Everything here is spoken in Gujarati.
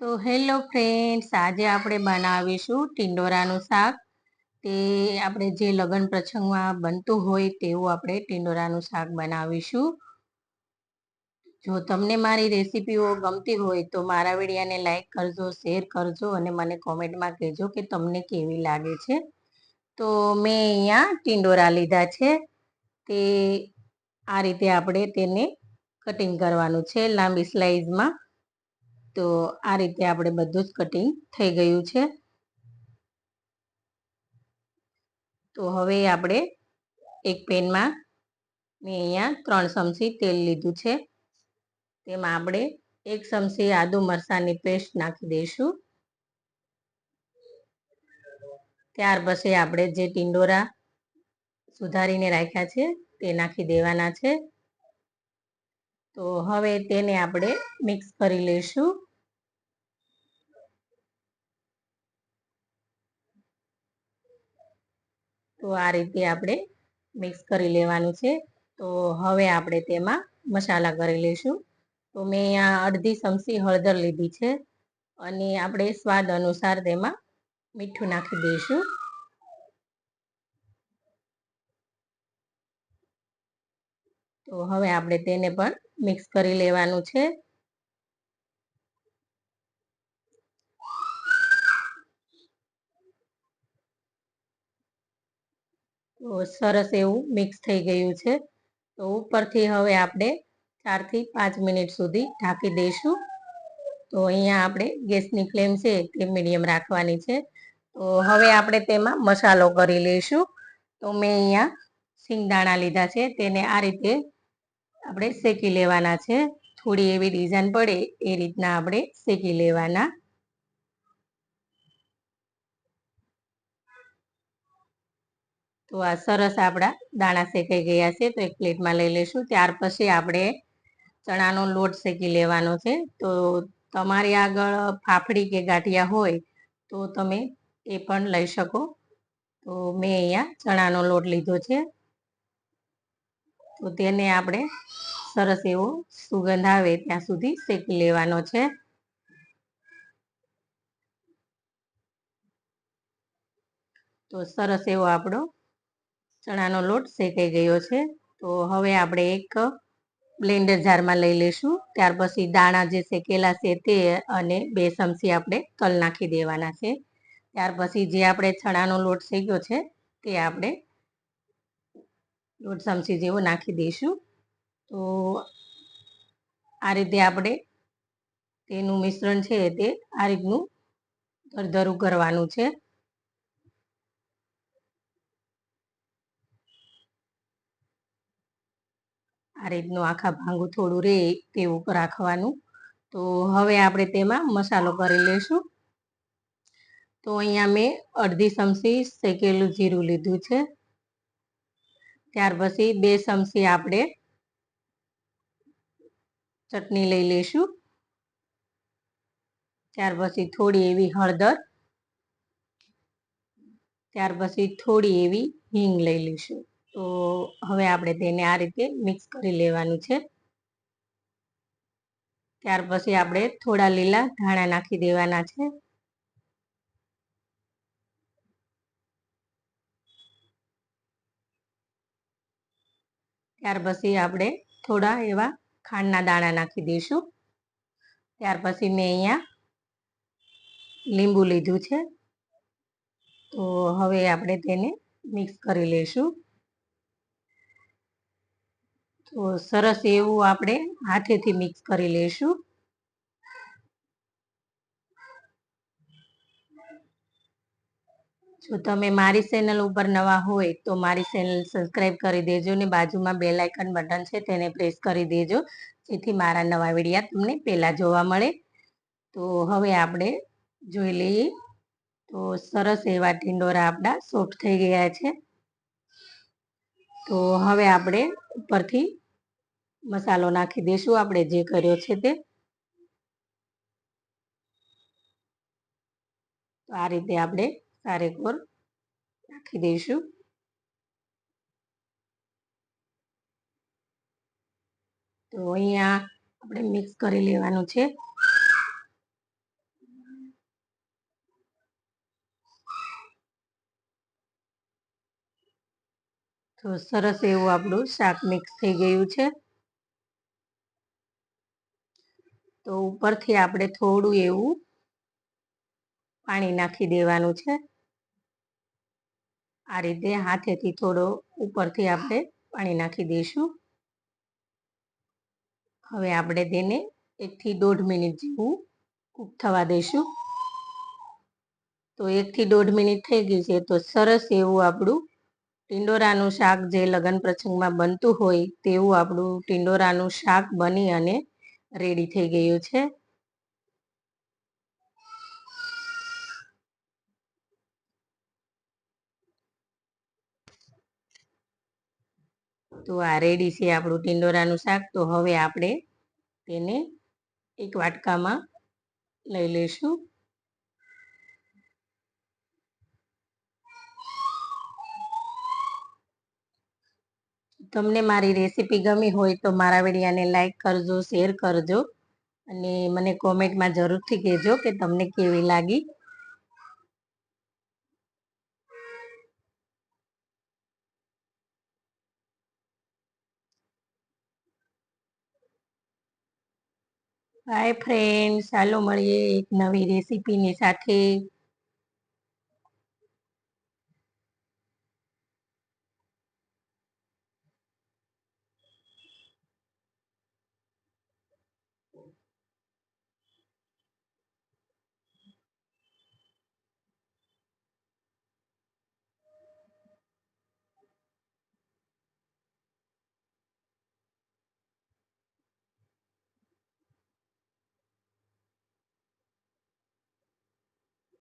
તો હેલો ફ્રેન્ડ્સ, આજે આપણે બનાવીશું ટિંડોરાનું શાક. તે આપણે જે લગ્ન પ્રસંગમાં બનતું હોય તેવું આપણે ટિંડોરાનું શાક બનાવીશું. જો તમને મારી રેસીપીઓ ગમતી હોય તો મારા વિડીયાને લાઇક કરજો, શેર કરજો અને મને કોમેન્ટમાં કહેજો કે તમને કેવી લાગે છે. તો મેં અહીંયા ટિંડોરા લીધા છે. તે આ રીતે આપણે તેને કટિંગ કરવાનું છે લાંબી સ્લાઇઝમાં તો આ રીતે આપણે બધું જ કટિંગ થઈ ગયું છે. તો હવે આપણે એક પેનમાં મેં અહીંયા ત્રણ ચમચી તેલ લીધું છે. તેમાં આપણે એક ચમચી આદુ મરચાંની પેસ્ટ નાખી દઈશું. ત્યાર પછી આપણે જે ટિંડોરા સુધારીને રાખ્યા છે તે નાખી દેવાના છે. તો હવે તેને આપણે મિક્સ કરી લઈશું. તો આ રીતે આપણે મિક્સ કરી લેવાનું છે. તો હવે આપણે તેમાં મસાલા કરી લઈશું. તો મેં અહીંયા અડધી ચમચી હળદર લીધી છે અને આપણે સ્વાદ અનુસાર તેમાં મીઠું નાખી દઈશું. તો હવે આપણે તેને પણ મિક્સ કરી લેવાનું છે. તો સરસ એવું મિક્સ થઈ ગયું છે. તો ઉપરથી હવે આપણે ચારથી પાંચ મિનિટ સુધી ઢાંકી દઈશું. તો અહીંયા આપણે ગેસની ફ્લેમ છે તે મીડિયમ રાખવાની છે. તો હવે આપણે તેમાં મસાલો કરી લઈશું. તો મેં અહીંયા સિંગદાણા લીધા છે. તેને આ રીતે આપણે શેકી લેવાના છે. થોડી એવી ડિઝાઇન પડે એ રીતના આપણે શેકી લેવાના. તો આ સરસ આપણા દાણા શેકાઈ ગયા છે. તો એક પ્લેટમાં લઈ લઈશું. ત્યાર પછી આપણે ચણાનો લોટ શેકી લેવાનો છે. તો તમારી આગળ ફાફડી કે ગાંઠિયા હોય તો તમે એ પણ લઈ શકો. તો મેં અહીંયા ચણાનો લોટ લીધો છે. તો તેને આપણે સરસ એવો સુગંધ આવે ત્યાં સુધી શેકી લેવાનો છે. તો સરસ એવો આપણો ચણાનો લોટ શેકાઈ ગયો છે. તો હવે આપણે એક બ્લેન્ડર જારમાં લઈ લઈશું. ત્યાર પછી દાણા જે શેકેલા છે તે અને બે ચમચી આપણે તલ નાખી દેવાના છે. ત્યાર પછી જે આપણે ચણાનો લોટ શેક્યો છે તે આપણે દોઢ ચમચી જેવો નાખી દઈશું. તો આ રીતે આપણે તેનું મિશ્રણ છે તે આ રીતનું ધરધરું કરવાનું છે. આ રીતનું આખા ભાંગું થોડું રહે તેવું રાખવાનું. તો હવે આપણે તેમાં મસાલો કરી લઈશું. તો અહીંયા મેં અડધી ચમચી શેકેલું જીરું લીધું છે. ત્યાર પછી બે ચમચી આપણે ચટણી લઈ લઈશું. ત્યાર પછી થોડી એવી હળદર. ત્યાર પછી થોડી એવી હિંગ લઈ લઈશું. તો હવે આપણે તેને આ રીતે મિક્સ કરી લેવાનું છે. ત્યાર પછી આપણે થોડા લીલા ધાણા નાખી દેવાના છે. ત્યાર પછી આપણે થોડા એવા ખાંડના દાણા નાખી દઈશું. ત્યાર પછી મેં અહીંયા લીંબુ લીધું છે. તો હવે આપણે તેને મિક્સ કરી લઈશું. તો સરસ એવું આપણે હાથેથી મિક્સ કરી લઈશું. જો તમે મારી ચેનલ ઉપર નવા હોય તો મારી ચેનલ સબસ્ક્રાઈબ કરી દેજો ને બાજુમાં બે લાઇકન બટન છે તેને પ્રેસ કરી દેજો, જેથી મારા નવા વિડીયા તમને પહેલાં જોવા મળે. તો હવે આપણે જોઈ લઈએ. તો સરસ એવા ટીંડોરા આપણા સોફ્ટ થઈ ગયા છે. તો હવે આપણે ઉપરથી મસાલો નાખી દઈશું આપણે જે કર્યો છે તે. તો આ રીતે આપણે ચારેક રાખી દઈશું. તો અહીંયા આપણે મિક્સ કરી લેવાનું છે. તો સરસ એવું આપણું શાક મિક્સ થઈ ગયું છે. તો ઉપરથી આપણે થોડું એવું પાણી નાખી દેવાનું છે. આ રીતે હાથેથી થોડો ઉપરથી આપણે પાણી નાખી દઈશું. હવે આપણે તેને એકથી દોઢ મિનિટ જેવું કૂક થવા દઈશું. તો એકથી દોઢ મિનિટ થઈ ગઈ છે, તો સરસ એવું આપણું ટિંડોરાનું શાક જે લગ્ન પ્રસંગમાં બનતું હોય તેવું આપણું ટિંડોરાનું શાક બની અને રેડી થઈ ગયું છે. તો આ રેડી છે આપણું ટિંડોરાનું શાક. તો હવે આપણે તેને એક વાટકામાં લઈ લઈશું. તમને મારી રેસીપી ગમી હોય તો મારા વિડીયાને લાઈક કરજો શેર કરજો અને મને કોમેન્ટમાં જરૂરથી કહેજો કે તમને કેવી લાગી. હાય ફ્રેન્ડ ચાલો મળીએ એક નવી રેસીપીની સાથે.